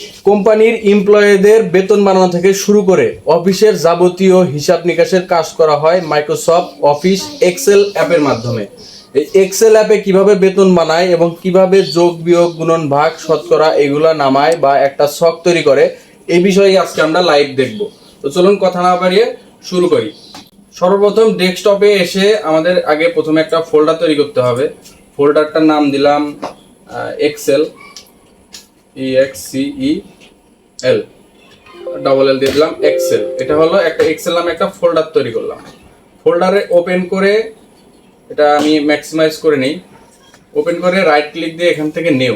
কোম্পানির এমপ্লয়ীদের বেতন বানানো থেকে শুরু করে অফিসের যাবতীয় হিসাব নিকাশের কাজ করা হয় মাইক্রোসফট অফিস এক্সেল অ্যাপের মাধ্যমে। এই এক্সেল অ্যাপে কীভাবে বেতন বানায় এবং কীভাবে যোগ, বিয়োগ, গুণন, ভাগ, শতকরা এগুলা নামায় বা একটা ছক তৈরি করে, এই বিষয়ে আজকে আমরা লাইভ দেখব। তো চলুন কথা না বাড়িয়ে শুরু করি। সর্বপ্রথম ডেস্কটপে এসে আমাদের আগে প্রথমে একটা ফোল্ডার তৈরি করতে হবে। ফোল্ডারটার নাম দিলাম Excel E X C E L double L দিয়ে দিলাম এক্সেল এটা হলো একটা এক্সেল নামে একটা ফোল্ডার তৈরি করলাম। ফোল্ডারে ওপেন করে এটা আমি ম্যাক্সিমাইজ করে নিই। ওপেন করে রাইট ক্লিক দিয়ে এখান থেকে নিউ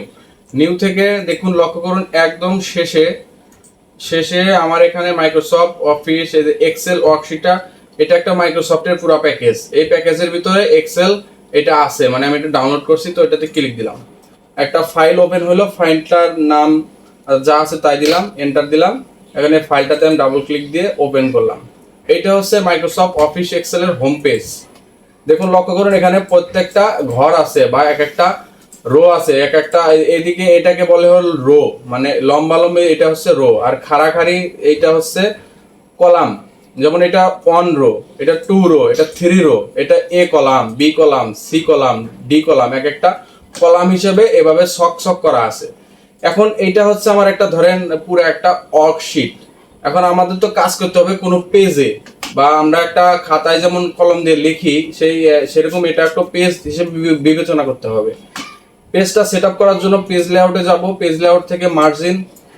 নিউ থেকে দেখুন, লক্ষ্য করুন, একদম শেষে শেষে আমার এখানে মাইক্রোসফট অফিস এক্সেল ওয়ার্কশিটটা এটা একটা মাইক্রোসফটের পুরো প্যাকেজ এই প্যাকেজের ভিতরে এক্সেল এটা আছে মানে আমি এটা ডাউনলোড করছি, তো এটাতে ক্লিক দিলাম। একটা ফাইল ওপেন হলো ফাইলটার নাম যা আছে তাই দিলাম এন্টার দিলাম, এখানে ফাইলটাতে আমি ডাবল ক্লিক দিয়ে ওপেন করলাম। এইটা হচ্ছে মাইক্রোসফট অফিস এক্সেলের হোম পেজ দেখুন, লক্ষ্য করুন, এখানে প্রত্যেকটা ঘর আছে বা এক একটা রো আছে, এক একটা এদিকে এটাকে বলে হল রো মানে লম্বা লম্বা এটা হচ্ছে রো আর খাড়াখাড়ি এইটা হচ্ছে কলাম। যেমন এটা ওয়ান রো এটা টু রো এটা থ্রি রো এটা A column B column C column D column, এক একটা কলাম হিসেবে এভাবে ছক ছক করা আছে। এখন এটা হচ্ছে আমার একটা ধরেন পুরো একটা ওয়ার্কশিট এখন আমাদের তো কাজ করতে হবে কোনো পেজে বা আমরা একটা খাতায় যেমন কলম দিয়ে লিখি, সেই, সেরকম এটা একটা পেজ হিসেবে বিবেচনা করতে হবে। পেজটা সেট আপ করার জন্য পেজ লেআউটে যাব। পেজ লেআউট থেকে মার্জিন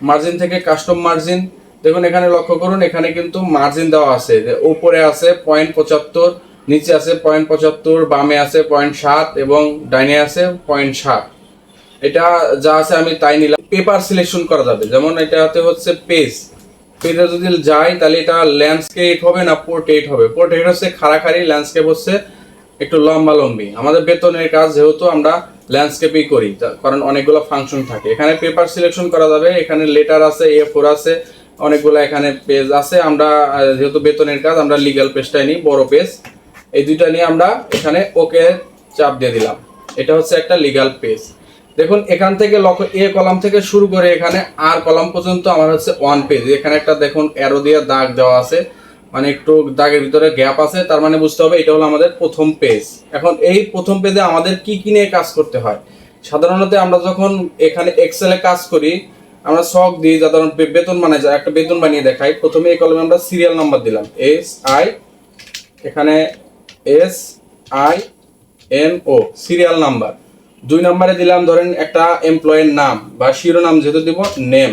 মার্জিন থেকে কাস্টম মার্জিন দেখুন এখানে লক্ষ্য করুন, এখানে কিন্তু মার্জিন দেওয়া আছে। উপরে আছে পয়েন্ট পঁচাত্তর নিচে আছে পয়েন্ট পঁচাত্তর, বামে আছে পয়েন্ট সাত এবং ডাইনে আছে পয়েন্ট সাত। এটা যা আছে আমি তাই নিলাম। পেপার সিলেকশন করা যাবে। যেমন এটাতে হচ্ছে পেজ পেজে যদি যাই, তাহলে এটা ল্যান্ডস্কেপ হবে না পোর্ট্রেট হবে? পোর্ট্রেট হচ্ছে খাড়াখাড়ি ল্যান্ডস্কেপ হচ্ছে একটু লম্বা লম্বি আমাদের বেতনের কাজ যেহেতু আমরা ল্যান্ডস্কেপই করি কারণ অনেকগুলো ফাংশন থাকে। এখানে পেপার সিলেকশন করা যাবে। এখানে লেটার আছে এ ফোর আছে, অনেকগুলো এখানে পেজ আছে। আমরা যেহেতু বেতনের কাজ, আমরা লিগ্যাল পেজটাই নিই, বড় পেজ এই দুইটা নিয়ে আমরা এখানে ওকে চাপ দিয়ে দিলাম। এটা হচ্ছে একটা লিগ্যাল পেজ দেখুন, এখান থেকে লক্ষ্য এ কলাম থেকে শুরু করে এখানে আর কলাম পর্যন্ত আমার হচ্ছে ওয়ান পেজ এখানে একটা দেখুন অ্যারো দিয়ে দাগ দেওয়া আছে। মানে একটু দাগের ভিতরে গ্যাপ আছে, তার মানে বুঝতে হবে এটা হলো আমাদের প্রথম পেজ এখন এই প্রথম পেজে আমাদের কি কি নিয়ে কাজ করতে হয়? সাধারণত আমরা যখন এখানে এক্সেলে কাজ করি, আমরা শখ দিই সাধারণ বেতন মানে যা একটা বেতন বানিয়ে দেখাই। প্রথমে এই কলমে আমরা সিরিয়াল নাম্বার দিলাম। এস আই এখানে S I N O serial number দুই নম্বরে দিলাম ধরেন একটা এমপ্লয়ের নাম বা শিরোনাম যেহেতু দিব নেম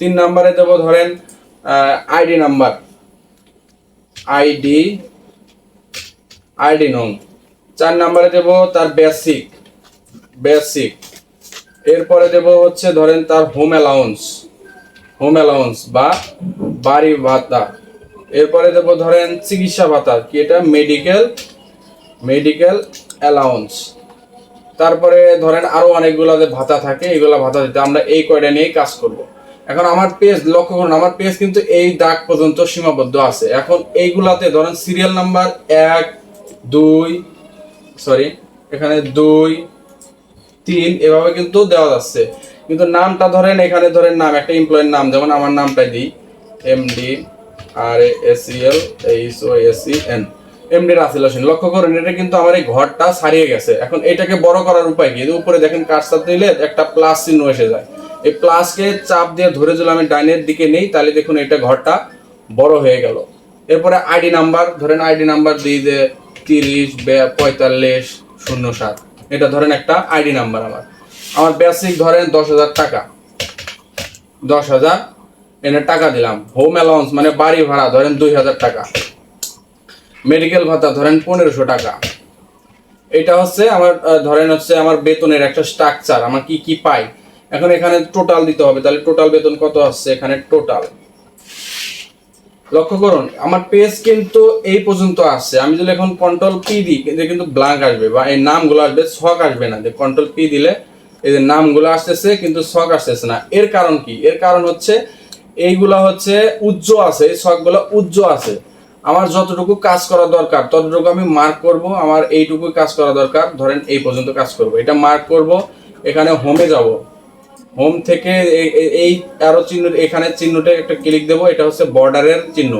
তিন নম্বরে দেবো ধরেন আইডি নাম্বার আইডি আইডি নং। চার নম্বরে দেব তার বেসিক বেসিক এরপরে দেব হচ্ছে ধরেন তার হোম অ্যালাউন্স হোম অ্যালাউন্স বা বাড়ি ভাতা। এরপরে দেব ধরেন চিকিৎসা ভাতা, কি এটা? মেডিকেল মেডিকেল অ্যালাউন্স তারপরে ধরেন আরও অনেকগুলো যে ভাতা থাকে, এগুলো ভাতা দিতে আমরা এই কয়টা নিয়েই কাজ করব। এখন আমার পেজ লক্ষ্য করুন, আমার পেজ কিন্তু এই দাগ পর্যন্ত সীমাবদ্ধ আছে। এখন এইগুলাতে ধরেন সিরিয়াল নাম্বার এক, দুই সরি এখানে দুই, তিন, এভাবে কিন্তু দেওয়া যাচ্ছে। কিন্তু নামটা ধরেন এখানে ধরেন নাম, একটা এমপ্লয়ের নাম, যেমন আমার নামটাই দিই M D R S C L H O S N MD Rasel Hossain লক্ষ্য করুন, এটা কিন্তু আমার এই ঘরটা ছাড়িয়ে গেছে। এখন এটাকে বড় করার উপায় কি? উপরে দেখেন কাজটা দিলে একটা প্লাস চিহ্ন এসে যায়। এই প্লাসকে চাপ দিয়ে ধরে যদি আমি ডাইনের দিকে নেই, তাহলে দেখুন এটা ঘরটা বড় হয়ে গেল। এরপরে আইডি নাম্বার, ধরেন আইডি নাম্বার দিই যে তিরিশ পঁয়তাল্লিশ, শূন্য সাত। এটা ধরেন একটা আইডি নাম্বার আমার। আমার বেসিক ধরেন দশ হাজার টাকা। দশ হাজার এনে টাকা দিলাম। হোম অ্যালাউন্স মানে বাড়ি ভাড়া, ধরেন দুই হাজার টাকা। মেডিকেল ভাতা, ধরেন পনেরোশো টাকা। এটা হচ্ছে আমার ধরেন হচ্ছে আমার বেতনের একটা স্ট্রাকচার আমার কি কি পাই। এখন এখানে টোটাল দিতে হবে, তাহলে টোটাল বেতন কত আসছে এখানে টোটাল লক্ষ্য করুন, আমার পেজ কিন্তু এই পর্যন্ত আসছে। আমি যদি এখন কন্ট্রোল পি দিই এটা কিন্তু ব্ল্যাঙ্ক আসবে বা এই নামগুলো আসবে, ছক আসবে না। যে কন্ট্রোল পি দিলে যে নামগুলো আসতেছে, কিন্তু ছক আসতেছে না। এর কারণ কি? এর কারণ হচ্ছে এইগুলা হচ্ছে উজ্জ আছে, এই ছকগুলো উজ্জ আছে। আমার যতটুকু কাজ করা দরকার, ততটুকু আমি মার্ক করব, আমার এইটুকু কাজ করা দরকার, ধরেন এই পর্যন্ত কাজ করব। এটা মার্ক করব, এখানে হোমে যাব। হোম থেকে এই অ্যারো চিহ্ন, এখানে চিহ্নটা একটা ক্লিক দেবো, এটা হচ্ছে বর্ডারের চিহ্ন।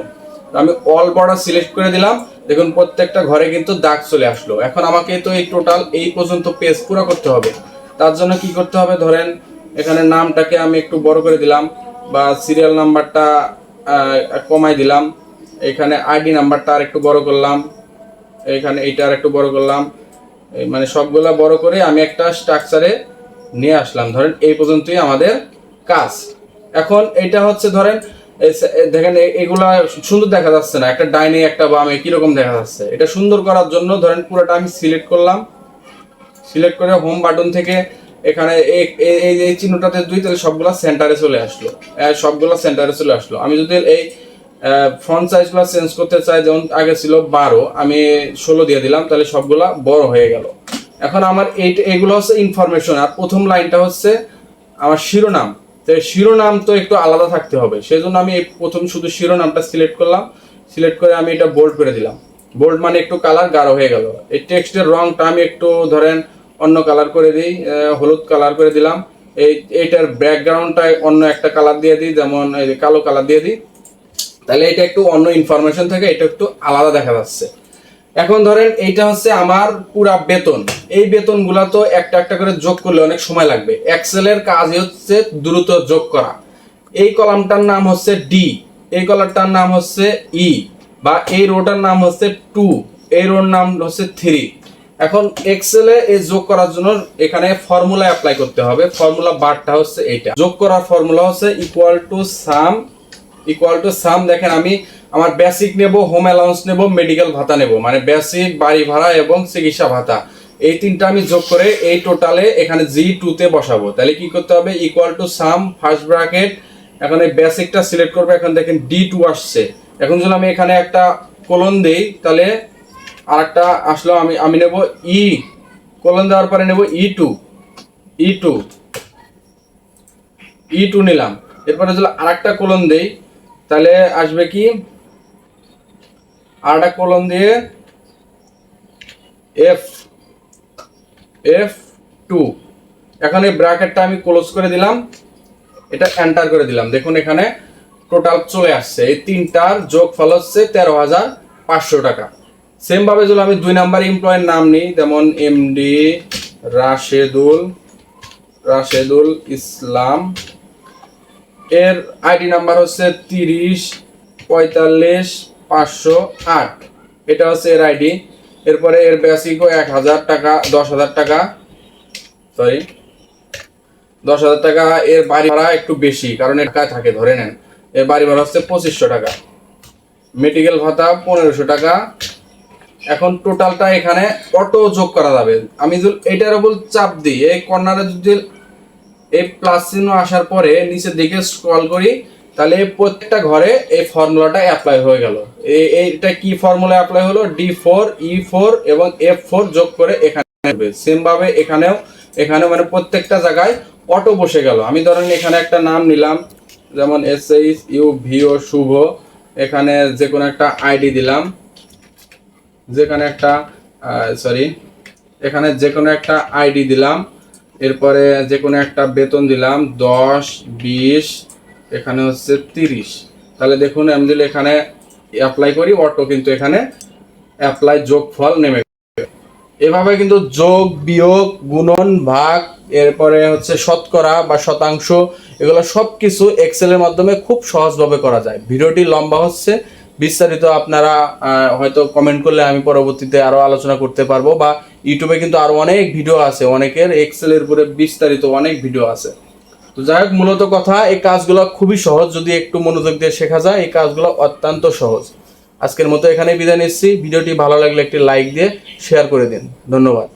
আমি অল বর্ডার সিলেক্ট করে দিলাম, দেখুন প্রত্যেকটা ঘরে কিন্তু দাগ চলে আসলো। এখন আমাকে তো এই টোটাল এই পর্যন্ত পেজ পুরো করতে হবে। তার জন্য কি করতে হবে? ধরেন এখানে নামটাকে আমি একটু বড় করে দিলাম। বা সিরিয়াল নাম্বারটা কমাই দিলাম। এখানে আইডি নাম্বারটা আর একটু বড় করলাম। এখানে এইটা আর একটু বড় করলাম। মানে সবগুলা বড় করে আমি একটা স্ট্রাকচারে নিয়ে আসলাম। ধরেন এই পর্যন্তই আমাদের কাজ। এখন এটা হচ্ছে ধরেন দেখেন এগুলা সুন্দর দেখা যাচ্ছে না। একটা ডাইনে, একটা বামে কীরকম দেখা যাচ্ছে। এটা সুন্দর করার জন্য ধরেন পুরোটা আমি সিলেক্ট করলাম। সিলেক্ট করে হোম বাটন থেকে এখানে এই- এই- চিহ্নটাতে দুই তাহলে সবগুলা সেন্টারে চলে আসলো। সবগুলা সেন্টারে চলে আসলো। আমি যদি এই ফ্রন্ট সাইজগুলো চেঞ্জ করতে চাই, যেমন আগে ছিল বারো, আমি ষোলো দিয়ে দিলাম, তাহলে সবগুলা বড় হয়ে গেল। এখন আমার এই এগুলো হচ্ছে ইনফরমেশন আর প্রথম লাইনটা হচ্ছে আমার শিরোনাম। তো শিরোনাম তো একটু আলাদা থাকতে হবে। সেই জন্য আমি প্রথম শুধু শিরোনামটা সিলেক্ট করলাম। সিলেক্ট করে আমি এটা বোল্ড করে দিলাম। বোল্ড মানে একটু কালার গাঢ় হয়ে গেল। এই টেক্সটের রংটা আমি একটু ধরেন অন্য কালার করে দিই হলুদ কালার করে দিলাম। এই, এইটার ব্যাকগ্রাউন্ডটা অন্য একটা কালার দিয়ে দিই, যেমন এই কালো কালার দিয়ে দিই। তাহলে এটা একটু অন্য ইনফরমেশন থেকে, এটা একটু আলাদা দেখা যাচ্ছে। এখন ধরেন এইটা হচ্ছে আমার পুরা বেতন। এই বেতনগুলা তো একটা একটা করে যোগ করলে অনেক সময় লাগবে। এক্সেলের কাজই হচ্ছে দ্রুত যোগ করা। এই কলামটার নাম হচ্ছে ডি এই কলারটার নাম হচ্ছে ই বা এই রোটার নাম হচ্ছে টু এই রোর নাম হচ্ছে থ্রি এখন এক্সেলে এই যোগ করার জন্য এখানে ফর্মুলা অ্যাপ্লাই করতে হবে। ফর্মুলা বারটা হচ্ছে এইটা। যোগ করার ফর্মুলা হচ্ছে equal to sum equal to sum দেখেন আমি আমার বেসিক নেব হোম অ্যালাউন্স নেব মেডিকেল ভাতা নেব। মানে বেসিক বাড়ি ভাড়া এবং চিকিৎসা ভাতা। এই তিনটা আমি যোগ করে এই টোটালে এখানে জি টুতে বসাবো। তাহলে কি করতে হবে? Equal to sum first bracket এখন এই বেসিকটা সিলেক্ট করব। এখন দেখেন ডি টু আসছে। এখন যদি আমি এখানে একটা কোলন দেই, তাহলে আরেকটা আসলো, আমি আমি নেব ই কোলন দেওয়ার পরে নেব E two E two E two নিলাম। এরপরে যদি আরেকটা কোলন দেই, তাহলে আসবে কি? আরেকটা কোলন দিয়ে এফ এফ টু এখন এই ব্র্যাকেটটা আমি ক্লোজ করে দিলাম। এটা এন্টার করে দিলাম। দেখুন এখানে টোটাল চলে আসছে। এই তিনটার যোগ ফল হচ্ছে তেরো হাজার পাঁচশো টাকা। সেম ভাবে যদি আমি দুই নাম্বার এমপ্লয়ের নাম নিই, যেমন এমডি রাশেদুল রাশেদুল ইসলাম। এর আইডি নাম্বার হচ্ছে তিরিশ, পঁয়তাল্লিশ, পাঁচশো আট। এটা হচ্ছে এর আইডি এরপরে এর বেসিকও এক হাজার টাকা, দশ হাজার টাকা। সরি দশ হাজার টাকা। এর বাড়ি ভাড়া একটু বেশি, কারণ এর কাজ থাকে, ধরে নেন। এর বাড়ি ভাড়া হচ্ছে পঁচিশশো টাকা। মেডিকেল ভাতা পনেরোশো টাকা। এখন টোটালটা এখানে অটো যোগ করা যাবে। আমি এটার উপর চাপ দিই, এই কর্নারে যদি এই প্লাস চিহ্ন আসার পরে নিচের দিকে স্ক্রল করি, তাহলে প্রত্যেকটা ঘরে এই ফর্মুলাটা অ্যাপ্লাই হয়ে গেল। এই- এইটা কি ফর্মুলা অ্যাপ্লাই হলো? ডি ফোর ই ফোর এবং এফ ফোর যোগ করে এখানে সেম ভাবে এখানেও এখানে মানে প্রত্যেকটা জায়গায় অটো বসে গেল। আমি ধরেন এখানে একটা নাম নিলাম, যেমন S H U V O Shuvo. এখানে যে কোনো একটা আইডি দিলাম। যেখানে একটা সরি এখানে যে কোনো একটা আইডি দিলাম, এরপরে যে কোনো একটা বেতন দিলাম, দশ, বিশ, এখানে হচ্ছে তিরিশ। তাহলে দেখুন, আমি যদি এখানে অ্যাপ্লাই করি, অটো কিন্তু এখানে অ্যাপ্লাই যোগ ফল নেমে এভাবে কিন্তু যোগ, বিয়োগ, গুণন, ভাগ, এরপরে হচ্ছে শতকরা বা শতাংশ, এগুলো সব কিছু এক্সেলের মাধ্যমে খুব সহজভাবে করা যায়। ভিডিওটি লম্বা হচ্ছে বিস্তারিত আপনারা হয়তো কমেন্ট করলে আমি পরবর্তীতে আরও আলোচনা করতে পারব বা ইউটিউবে কিন্তু আরও অনেক ভিডিও আছে, অনেকের এক্সেলের উপরে বিস্তারিত অনেক ভিডিও আছে। তো যাই হোক, মূলত কথা, এই কাজগুলো খুবই সহজ, যদি একটু মনোযোগ দিয়ে শেখা যায়, এই কাজগুলো অত্যন্ত সহজ। আজকের মতো এখানে বিদায় নিচ্ছি। ভিডিওটি ভালো লাগলে একটি লাইক দিয়ে শেয়ার করে দিন। ধন্যবাদ।